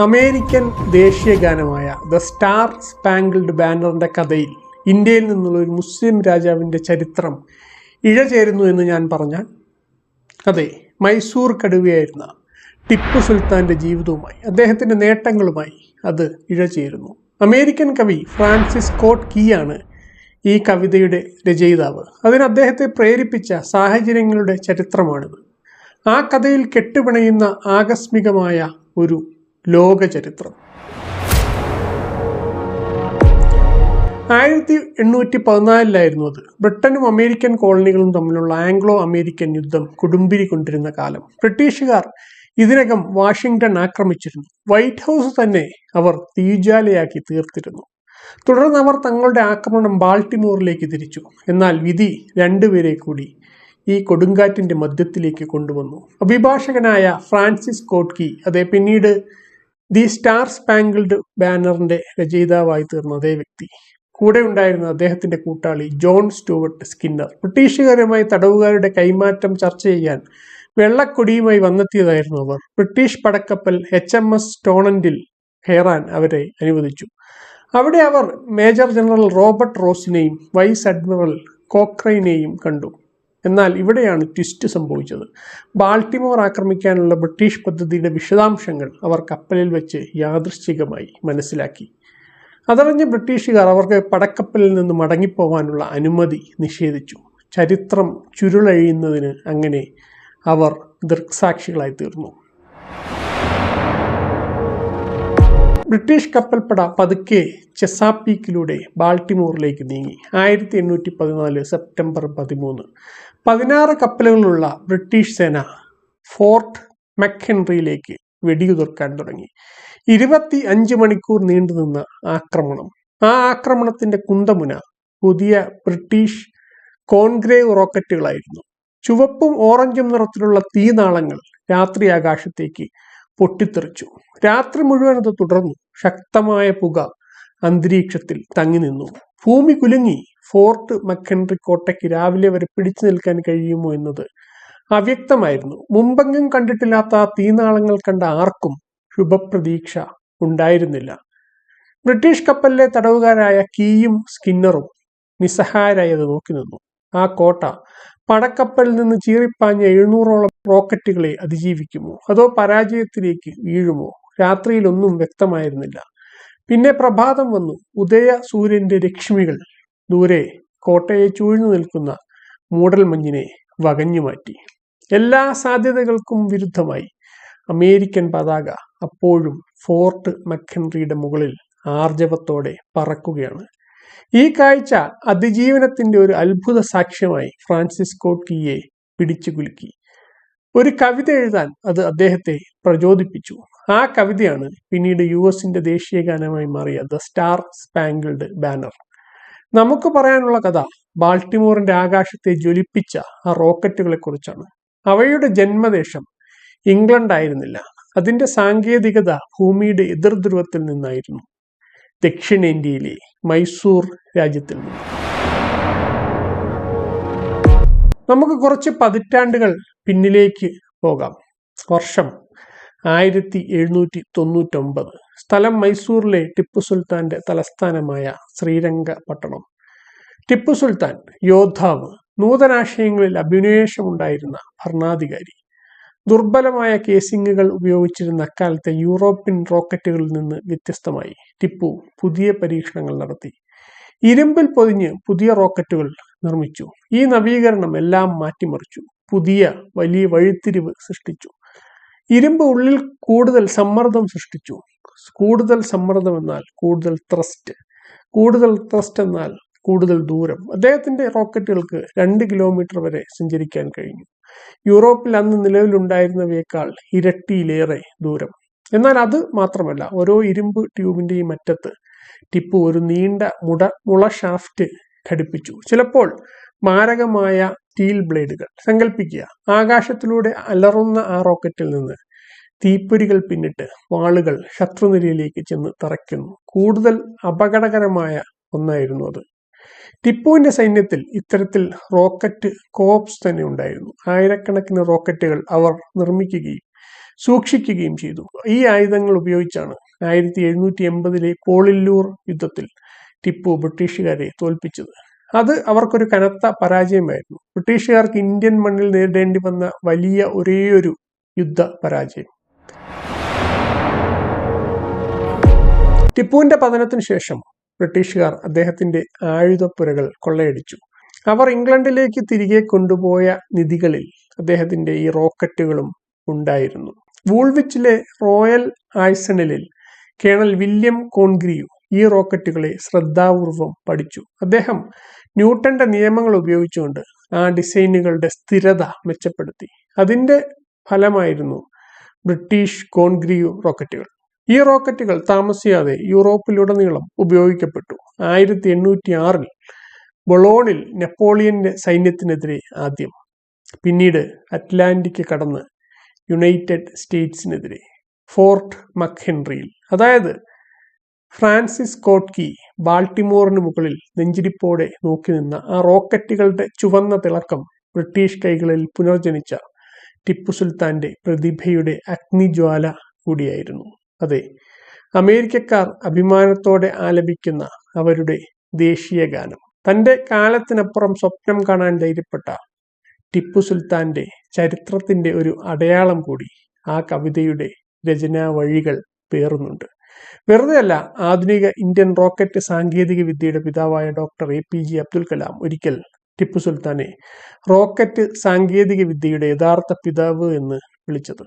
American ദേശീയ ഗാനമായ the star spangled ബാനറിന്റെ കഥയിൽ ഇന്ത്യയിൽ നിന്നുള്ള ഒരു മുസ്ലിം രാജാവിന്റെ ചരിത്രം ഇഴചേരുന്നു എന്ന് ഞാൻ പറഞ്ഞാൽ അതെ മൈസൂർ കടുവയായിരുന്ന ടിപ്പു സുൽത്താന്റെ ജീവിതവുമായി അദ്ദേഹത്തിന്റെ നേട്ടങ്ങളുമായി അത് ഇഴചേരുന്നു. അമേരിക്കൻ കവി ഫ്രാൻസിസ് സ്കോട്ട് കീയാണ് ഈ കവിതയുടെ രചയിതാവ്. അതിന് അദ്ദേഹത്തെ പ്രേരിപ്പിച്ച സാഹചര്യങ്ങളുടെ ചരിത്രമാണിത്. ആ കഥയിൽ കെട്ടുപിണയുന്ന ആകസ്മികമായ ഒരു ലോക ചരിത്രം ആയിരത്തി എണ്ണൂറ്റി പതിനാലിലായിരുന്നു അത്. ബ്രിട്ടനും അമേരിക്കൻ കോളനികളും തമ്മിലുള്ള ആംഗ്ലോ അമേരിക്കൻ യുദ്ധം കൊടുമ്പിരി കൊണ്ടിരുന്ന കാലം. ബ്രിട്ടീഷുകാർ ഇതിനകം വാഷിംഗ്ടൺ ആക്രമിച്ചിരുന്നു. വൈറ്റ് ഹൗസ് തന്നെ അവർ തീജാലയാക്കി തീർത്തിരുന്നു. തുടർന്ന് അവർ തങ്ങളുടെ ആക്രമണം ബാൾട്ടിമോറിലേക്ക് തിരിച്ചു. എന്നാൽ വിധി രണ്ടുപേരെ കൂടി ഈ കൊടുങ്കാറ്റിന്റെ മധ്യത്തിലേക്ക് കൊണ്ടുവന്നു. അഭിഭാഷകനായ ഫ്രാൻസിസ് കോട്ട്കി അതെ പിന്നീട് ദി സ്റ്റാർ സ്പാങ്കിൾഡ് ബാനറിന്റെ രചയിതാവായി തീർന്ന അതേ വ്യക്തി. കൂടെ ഉണ്ടായിരുന്ന അദ്ദേഹത്തിന്റെ കൂട്ടാളി ജോൺ സ്റ്റുവർട്ട് സ്കിന്നർ. ബ്രിട്ടീഷുകാരുമായി തടവുകാരുടെ കൈമാറ്റം ചർച്ച ചെയ്യാൻ വെള്ളക്കൊടിയുമായി വന്നെത്തിയതായിരുന്നു അവർ. ബ്രിട്ടീഷ് പടക്കപ്പൽ എച്ച് എം എസ് ടോണന്റിൽ കയറാൻ അവരെ അനുവദിച്ചു. അവിടെ അവർ മേജർ ജനറൽ റോബർട്ട് റോസിനെയും വൈസ് അഡ്മിറൽ കോക്രൈനെയും കണ്ടു. എന്നാൽ ഇവിടെയാണ് ട്വിസ്റ്റ് സംഭവിച്ചത്. ബാൾട്ടിമോർ ആക്രമിക്കാനുള്ള ബ്രിട്ടീഷ് പദ്ധതിയുടെ വിശദാംശങ്ങൾ അവർ കപ്പലിൽ വെച്ച് യാദൃശ്ചികമായി മനസ്സിലാക്കി. അതറിഞ്ഞ ബ്രിട്ടീഷുകാർ അവർക്ക് പടക്കപ്പലിൽ നിന്ന് മടങ്ങിപ്പോവാനുള്ള അനുമതി നിഷേധിച്ചു. ചരിത്രം ചുരുളഴിയുന്നതിന് അങ്ങനെ അവർ ദൃക്സാക്ഷികളായി തീർന്നു. ബ്രിട്ടീഷ് കപ്പൽപ്പട പതുക്കെ ചെസാപ്പീക്കിലൂടെ ബാൾട്ടിമോറിലേക്ക് നീങ്ങി. ആയിരത്തി എണ്ണൂറ്റി പതിനാല് സെപ്റ്റംബർ പതിമൂന്ന്. പതിനാറ് കപ്പലുകളുള്ള ബ്രിട്ടീഷ് സേന ഫോർട്ട് മെക്കൻറിയിലേക്ക് വെടിയുതിർക്കാൻ തുടങ്ങി. ഇരുപത്തി അഞ്ച് മണിക്കൂർ നീണ്ടുനിന്ന ആക്രമണം. ആ ആക്രമണത്തിന്റെ കുന്തമുന പുതിയ ബ്രിട്ടീഷ് കോൺഗ്രേവ് റോക്കറ്റുകളായിരുന്നു. ചുവപ്പും ഓറഞ്ചും നിറത്തിലുള്ള തീനാളങ്ങൾ രാത്രി ആകാശത്തേക്ക് പൊട്ടിത്തെറിച്ചു. രാത്രി മുഴുവൻ അത് തുടർന്നു. ശക്തമായ പുക അന്തരീക്ഷത്തിൽ തങ്ങി നിന്നു. ഭൂമി കുലുങ്ങി. ഫോർട്ട് മക്കൻട്രി കോട്ടയ്ക്ക് രാവിലെ വരെ പിടിച്ചു നിൽക്കാൻ കഴിയുമോ എന്നത് അവ്യക്തമായിരുന്നു. മുമ്പെങ്ങും കണ്ടിട്ടില്ലാത്ത തീനാളങ്ങൾ കണ്ട ആർക്കും ശുഭപ്രതീക്ഷ ഉണ്ടായിരുന്നില്ല. ബ്രിട്ടീഷ് കപ്പലിലെ തടവുകാരായ കീയും സ്കിന്നറും നിസ്സഹായരായി അത് നോക്കി നിന്നു. ആ കോട്ട പടക്കപ്പലിൽ നിന്ന് ചീറിപ്പാഞ്ഞ എഴുന്നൂറോളം റോക്കറ്റുകളെ അതിജീവിക്കുമോ? അതോ പരാജയത്തിലേക്ക് വീഴുമോ? രാത്രിയിലൊന്നും വ്യക്തമായിരുന്നില്ല. പിന്നെ പ്രഭാതം വന്നു. ഉദയ സൂര്യന്റെ രശ്മികൾ ദൂരെ കോട്ടയെ ചൂഴ്ന്നു നിൽക്കുന്ന മൂടൽമഞ്ഞിനെ വകഞ്ഞു മാറ്റി. എല്ലാ സാധ്യതകൾക്കും വിരുദ്ധമായി. അമേരിക്കൻ പതാക അപ്പോഴും ഫോർട്ട് മക്കൻറിയുടെ മുകളിൽ ആർജവത്തോടെ പറക്കുകയാണ്. ഈ കാഴ്ച അതിജീവനത്തിന്റെ ഒരു അത്ഭുത സാക്ഷ്യമായി ഫ്രാൻസിസ് കോട്ട്കിയെ പിടിച്ചു കുലുക്കി. ഒരു കവിത എഴുതാൻ അത് അദ്ദേഹത്തെ പ്രചോദിപ്പിച്ചു. ആ കവിതയാണ് പിന്നീട് യു എസിന്റെ ദേശീയ ഗാനമായി മാറിയ ദ സ്റ്റാർ സ്പാങ്കിൾഡ് ബാനർ. നമുക്ക് പറയാനുള്ള കഥ ബാൾട്ടിമോറിന്റെ ആകാശത്തെ ജ്വലിപ്പിച്ച ആ റോക്കറ്റുകളെ കുറിച്ചാണ്. അവയുടെ ജന്മദേശം ഇംഗ്ലണ്ട് ആയിരുന്നില്ല. അതിന്റെ സാങ്കേതികത ഭൂമിയുടെ എതിർധ്രുവത്തിൽ നിന്നായിരുന്നു. ദക്ഷിണേന്ത്യയിലെ മൈസൂർ രാജ്യത്തിൽ നിന്ന്. നമുക്ക് കുറച്ച് പതിറ്റാണ്ടുകൾ പിന്നിലേക്ക് പോകാം. വർഷം ആയിരത്തി എഴുന്നൂറ്റി തൊണ്ണൂറ്റൊമ്പത് സ്ഥലം മൈസൂറിലെ ടിപ്പു സുൽത്താന്റെ തലസ്ഥാനമായ ശ്രീരംഗപട്ടണം. ടിപ്പു സുൽത്താൻ യോദ്ധാവ് നൂതനാശയങ്ങളിൽ അഭിനിവേശമുണ്ടായിരുന്ന ഭരണാധികാരി. ദുർബലമായ കേസിങ്ങുകൾ ഉപയോഗിച്ചിരുന്ന അക്കാലത്തെ യൂറോപ്യൻ റോക്കറ്റുകളിൽ നിന്ന് വ്യത്യസ്തമായി ടിപ്പു പുതിയ പരീക്ഷണങ്ങൾ നടത്തി. ഇരുമ്പിൽ പൊതിഞ്ഞ് പുതിയ റോക്കറ്റുകൾ നിർമ്മിച്ചു. ഈ നവീകരണം എല്ലാം മാറ്റിമറിച്ചു. പുതിയ വലിയ വഴിത്തിരിവ് സൃഷ്ടിച്ചു. ഇരുമ്പ് ഉള്ളിൽ കൂടുതൽ സമ്മർദ്ദം സൃഷ്ടിച്ചു. കൂടുതൽ സമ്മർദ്ദം എന്നാൽ കൂടുതൽ ത്രസ്റ്റ് കൂടുതൽ ത്രസ്റ്റ് എന്നാൽ കൂടുതൽ ദൂരം. അദ്ദേഹത്തിന്റെ റോക്കറ്റുകൾക്ക് രണ്ട് കിലോമീറ്റർ വരെ സഞ്ചരിക്കാൻ കഴിഞ്ഞു. യൂറോപ്പിൽ അന്ന് നിലവിലുണ്ടായിരുന്നവയേക്കാൾ ഇരട്ടിയിലേറെ ദൂരം. എന്നാൽ അത് മാത്രമല്ല ഓരോ ഇരുമ്പ് ട്യൂബിന്റെയും അറ്റത്ത് ടിപ്പു ഒരു നീണ്ട മുട മുള ഷാഫ്റ്റ് ഘടിപ്പിച്ചു. ചിലപ്പോൾ മാരകമായ സ്റ്റീൽ ബ്ലേഡുകൾ. സങ്കല്പിക്കുക ആകാശത്തിലൂടെ അലറുന്ന ആ റോക്കറ്റിൽ നിന്ന് തീപ്പൊരികൾ പിന്നിട്ട് വാളുകൾ ശത്രുനിരയിലേക്ക് ചെന്ന് തറയ്ക്കുന്നു. കൂടുതൽ അപകടകരമായ ഒന്നായിരുന്നു അത്. ടിപ്പുവിന്റെ സൈന്യത്തിൽ ഇത്തരത്തിൽ റോക്കറ്റ് കോപ്സ് തന്നെ ഉണ്ടായിരുന്നു. ആയിരക്കണക്കിന് റോക്കറ്റുകൾ അവർ നിർമ്മിക്കുകയും സൂക്ഷിക്കുകയും ചെയ്തു. ഈ ആയുധങ്ങൾ ഉപയോഗിച്ചാണ് ആയിരത്തി എഴുന്നൂറ്റി എൺപതിലെ പോളില്ലൂർ യുദ്ധത്തിൽ ടിപ്പു ബ്രിട്ടീഷുകാരെ തോൽപ്പിച്ചത്. അത് അവർക്കൊരു കനത്ത പരാജയമായിരുന്നു. ബ്രിട്ടീഷുകാർക്ക് ഇന്ത്യൻ മണ്ണിൽ നേരിടേണ്ടി വന്ന വലിയ ഒരേയൊരു യുദ്ധ പരാജയം. ടിപ്പുവിന്റെ പതനത്തിന് ശേഷം ബ്രിട്ടീഷുകാർ അദ്ദേഹത്തിന്റെ ആയുധപ്പുരകൾ കൊള്ളയടിച്ചു. അവർ ഇംഗ്ലണ്ടിലേക്ക് തിരികെ കൊണ്ടുപോയ നിധികളിൽ അദ്ദേഹത്തിന്റെ ഈ റോക്കറ്റുകളും ഉണ്ടായിരുന്നു. വൂൾവിച്ചിലെ റോയൽ ആഴ്സണലിൽ കേണൽ വില്യം കോൺഗ്രിയു ഈ റോക്കറ്റുകളെ ശ്രദ്ധാപൂർവം പഠിച്ചു. അദ്ദേഹം ന്യൂട്ടന്റെ നിയമങ്ങൾ ഉപയോഗിച്ചുകൊണ്ട് ആ ഡിസൈനുകളുടെ സ്ഥിരത മെച്ചപ്പെടുത്തി. അതിന്റെ ഫലമായിരുന്നു ബ്രിട്ടീഷ് കോൺഗ്രിയു റോക്കറ്റുകൾ. ഈ റോക്കറ്റുകൾ താമസിയാതെ യൂറോപ്പിലുടനീളം ഉപയോഗിക്കപ്പെട്ടു. ആയിരത്തി എണ്ണൂറ്റി ആറിൽ ബൊളോണിൽ നെപ്പോളിയന്റെ സൈന്യത്തിനെതിരെ ആദ്യം പിന്നീട് അറ്റ്ലാന്റിക് കടന്ന് യുണൈറ്റഡ് സ്റ്റേറ്റ്സിനെതിരെ ഫോർട്ട് മക്ഹെൻറിയിൽ. അതായത് ഫ്രാൻസിസ് കോട്ട്കി ബാൾട്ടിമോറിന് മുകളിൽ നെഞ്ചിരിപ്പോടെ നോക്കി നിന്ന ആ റോക്കറ്റുകളുടെ ചുവന്ന തിളക്കം ബ്രിട്ടീഷ് കൈകളിൽ പുനർജനിച്ച ടിപ്പു സുൽത്താന്റെ പ്രതിഭയുടെ അഗ്നിജ്വാല കൂടിയായിരുന്നു. അതെ അമേരിക്കക്കാർ അഭിമാനത്തോടെ ആലപിക്കുന്ന അവരുടെ ദേശീയ ഗാനം. തന്റെ കാലത്തിനപ്പുറം സ്വപ്നം കാണാൻ ധൈര്യപ്പെട്ട ടിപ്പു സുൽത്താന്റെ ചരിത്രത്തിന്റെ ഒരു അടയാളം കൂടി ആ കവിതയുടെ രചനാ വഴികൾ പേറുന്നുണ്ട്. വെറുതെയല്ല ആധുനിക ഇന്ത്യൻ റോക്കറ്റ് സാങ്കേതിക വിദ്യയുടെ പിതാവായ doctor A P J Abdul Kalam ഒരിക്കൽ ടിപ്പു സുൽത്താനെ റോക്കറ്റ് സാങ്കേതിക വിദ്യയുടെ യഥാർത്ഥ പിതാവ് എന്ന് വിളിച്ചത്.